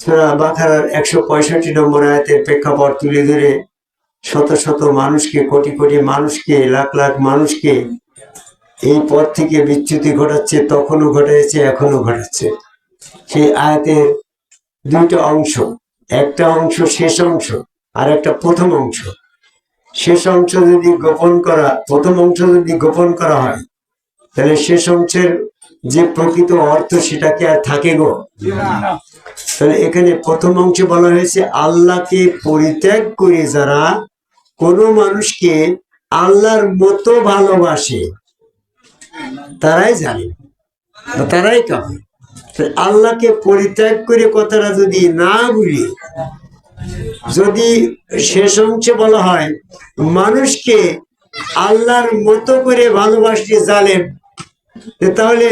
সুরা একশো পঁয়ষট্টি নম্বর আয়াতের প্রেক্ষাপট তুলে ধরে শত শত মানুষকে, কোটি কোটি মানুষকে, লাখ লাখ মানুষকে এই পথ থেকে বিচ্যুতি ঘটাচ্ছে, তখনও ঘটাচ্ছে এখনও ঘটাচ্ছে। সেই আয়াতের দুইটা অংশ, একটা অংশ শেষ অংশ আর একটা প্রথম অংশ। শেষ অংশ যদি গোপন করা, প্রথম অংশ যদি গোপন করা হয়, তাহলে শেষ অংশের যে প্রকৃত অর্থ সেটাকে আর থাকে গো। তাহলে এখানে প্রথম অংশে বলা হয়েছে, আল্লাহকে পরিত্যাগ করে যারা কোনো মানুষকে আল্লাহর মতো ভালোবাসে, তারাই জানে তারাই কামে আল্লাহকে পরিত্যাগ করে কথাটা যদি না বলি, যদি শেষ অংশে বলা হয়, মানুষকে আল্লাহর মতো করে ভালোবাসতে জালেম তাহলে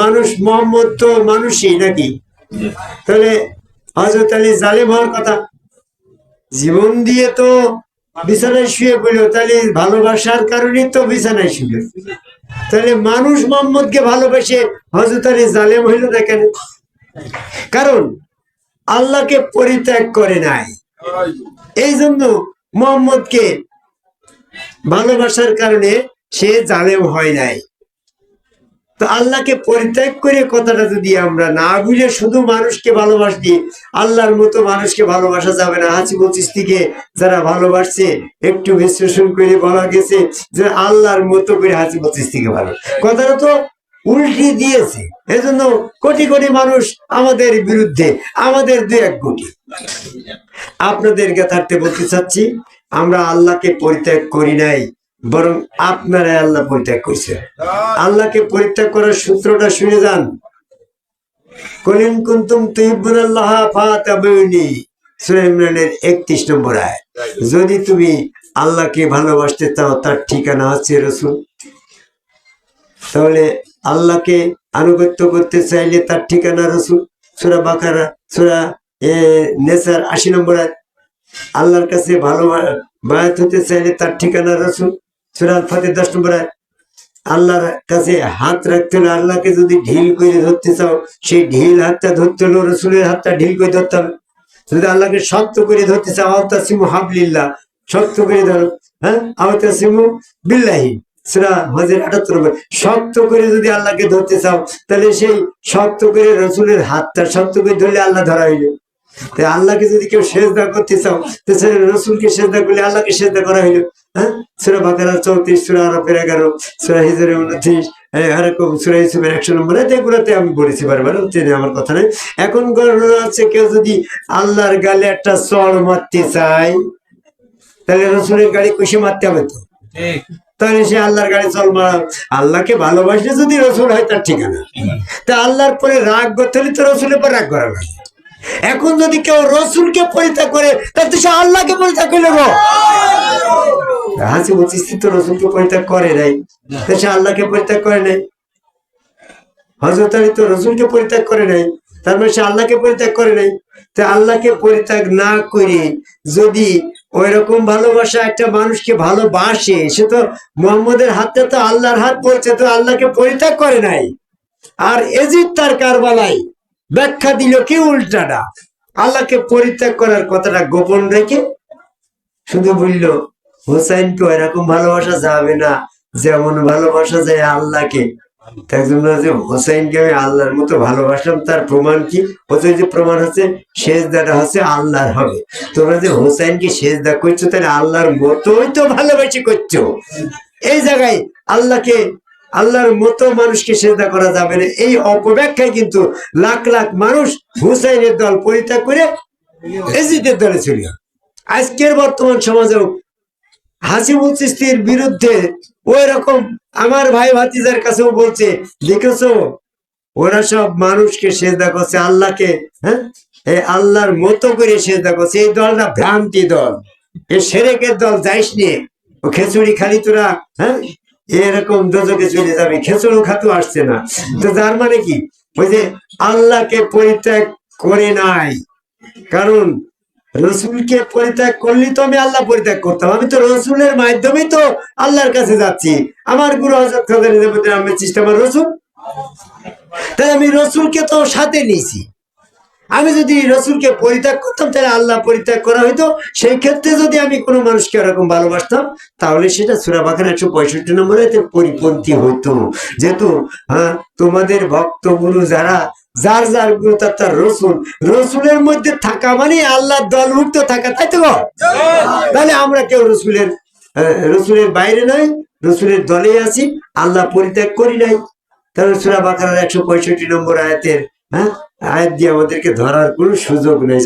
মানুষ মোহাম্মদ তো মানুষই নাকি? তাহলে হজরত আলী জালেম হওয়ার কথা। জীবন দিয়ে তো বিছানায় শুয়ে পড়ল, তাহলে ভালোবাসার কারণে তো বিছানায় শুয়ে। তাহলে মানুষ মোহাম্মদকে ভালোবেসে হজরত আলী জালেম হইল না কেন? কারণ আল্লাহকে পরিত্যাগ করে নাই। এই জন্য মোহাম্মদকে ভালোবাসার কারণে সে জালেম হয় নাই। তো আল্লাহকে পরিত্যাগ করে কথাটা যদি আমরা না বুঝে শুধু মানুষকে ভালোবাসি, আল্লাহর মতো মানুষকে ভালোবাসা যাবে না। হাসি থেকে যারা ভালোবাসছে, একটু বিশ্লেষণ করে বলা গেছে যে আল্লাহর মতো করে হাসি থেকে ভালো। কথাটা তো উল্টি দিয়েছে। এজন্য কোটি কোটি মানুষ আমাদের বিরুদ্ধে, আমাদের দু এক কোটি। আপনাদের যথার্থে বলতে চাচ্ছি, আমরা আল্লাহকে পরিত্যাগ করি নাই। বরং আপনারা আল্লাহ পরিত্যাগ করছে আল্লাহকে পরিত্যাগ করার সূত্রটা শুনে যান। কলিন কুন্তুম 31 নম্বর যদি তুমি আল্লাহকে ভালোবাসতে চাও, তার ঠিকানা হচ্ছে রসুল। তাহলে আল্লাহকে আনুগত্য করতে চাইলে তার ঠিকানা রসুল। সুরা বাকারা, সুরা, এ, নেসার আশি নম্বর আয়াত আল্লাহর কাছে ভালো বায়াত হতে চাইলে তার ঠিকানা রসুল। সুরাল ফাতে দশ নম্বর, আল্লাহর কাছে হাত রাখতে হলে আল্লাহকে যদি ঢিল করে ধরতে চাও, সেই ঢিল হাতটা ধরতে হলো রসুলের হাতটা ঢিল করে ধরতে হবে। যদি আল্লাহকে শক্ত করে ধরতে চাও আওতা সিমু হাবলিল্লাহ, শক্ত করে ধরো হ্যাঁ? আওতা সিমু বিল্লাহি, সুরা হজের আটাত্তর নম্বর। শক্ত করে যদি আল্লাহকে ধরতে চাও, তাহলে সেই শক্ত করে রসুলের হাতটা শক্ত করে ধরলে আল্লাহ ধরা হইল। আল্লাহকে যদি কেউ সেজদা করতে চাও তো সে রসুলকে সেজদা করলে আল্লাহকে সেজদা করা হইল। হ্যাঁ? সুরা বাকারা চৌত্রিশ সুরা আরবের এগারো সুরা হিজরের উনত্রিশ এরকম সুরা ইসুফের একশো নম্বর এগুলোতে আমি বলেছি বারবার চেনে আমার কথা নেই। এখন কেউ যদি আল্লাহর গালে একটা চড় মারতে চায় তাহলে রসুলের গাড়ি কুশি মারতে হবে তো? তাহলে সে আল্লাহর গাড়ি চল মারা আল্লাহকে ভালোবাসলে যদি রসুল হয় তার ঠিকানা। তা আল্লাহর পরে রাগ করতে হলে তো রসুলের পর রাগ করা লাগে। এখন যদি কেউ রসুলকে পরিত্যাগ করে, তাহলে সে আল্লাহকে পরিত্যাগ করলে গো হাসি বলছিস তো রসুলকে পরিত্যাগ করে নাই। সে আল্লাহকে পরিত্যাগ করে নাই। হজরত আলী তো রসুলকে পরিত্যাগ করে নাই, তার মানে সে আল্লাহকে পরিত্যাগ করে নাই। তো আল্লাহকে পরিত্যাগ না করে যদি ওই রকম ভালোবাসা একটা মানুষকে ভালোবাসে, সে তো মোহাম্মদের হাতে তো আল্লাহর হাত বলছে, তো আল্লাহকে পরিত্যাগ করে নাই। আর এজিদ তার কারবালাই ব্যাখ্যা দিল কি উল্টাটা? আল্লাহকে পরিত্যাগ করার কথাটা গোপন রেখে শুধু বলল হোসাইনকে এরকম ভালোবাসা যাবে না, যেমন ভালোবাসা যায় আল্লাহকে। তাই জন্য যে হোসাইনকে আমি আল্লাহর মতো ভালোবাসলাম, তার প্রমাণ কি? ওদের যে প্রমাণ হচ্ছে শেষদাটা হচ্ছে আল্লাহর হবে। তোমরা যে হোসাইনকে শেষদা করছ, তাহলে আল্লাহর মতোই তো ভালোবাসি করছ। এই জায়গায় আল্লাহকে আল্লাহর মতো মানুষকে সেজদা করা যাবে না। এই অপব্যাখ্যায় কিন্তু লাখ লাখ মানুষ হুসাইনের দল পরিত্যাগ করে এজিদের দলে ছিল আজকের বর্তমান সমাজেও হাসিবুল চিস্তির বিরুদ্ধে ওই রকম আমার ভাই ভাতিজার কাছেও বলছে, দেখেছ? ওরা সব মানুষকে সেজদা করছে, আল্লাহকে হ্যাঁ? এই আল্লাহর মতো করে সেজদা করছে। এই দলটা ভ্রান্তি দল। এ সেরেকের দল, যাইস নিয়ে ও খেচুড়ি খালি তোরা হ্যাঁ? এরকম দোজকে চলে যাবে খেচুড়ো খাতু আসছে না, তো তার মানে কি? ওই যে আল্লাহকে পরিত্যাগ করে নাই। কারণ রসুলকে পরিত্যাগ করলে তো আমি আল্লাহ পরিত্যাগ করতাম। আমি তো রসুলের মাধ্যমেই তো আল্লাহর কাছে যাচ্ছি। আমার গুরু হজরত খাদের আমার রসুল। তাই আমি রসুলকে তো সাথে নিয়েছি। আমি যদি রসুলকে পরিত্যাগ করতাম, তাহলে আল্লাহ পরিত্যাগ করা হইতো। সেই ক্ষেত্রে যদি আমি কোনো মানুষকে এরকম ভালোবাসতাম, তাহলে সেটা সুরা বাখার একশো পঁয়ষট্টি নম্বরে পরিপন্থী হইতো। যেহেতু হ্যাঁ তোমাদের ভক্ত গুরু যারা, যার যার গুরু, তার তার রসুল, রসুলের মধ্যে থাকা মানে আল্লাহর দলভুক্ত থাকা, তাই তো? তাহলে আমরা কেউ রসুলের রসুলের বাইরে নয় রসুলের দলে আছি, আল্লাহ পরিত্যাগ করি নাই। তাহলে সুরা একশো পঁয়ষট্টি নম্বর আয়াতের হ্যাঁ আয়াত দিয়ে আমাদেরকে ধরার কোনো সুযোগ নেই।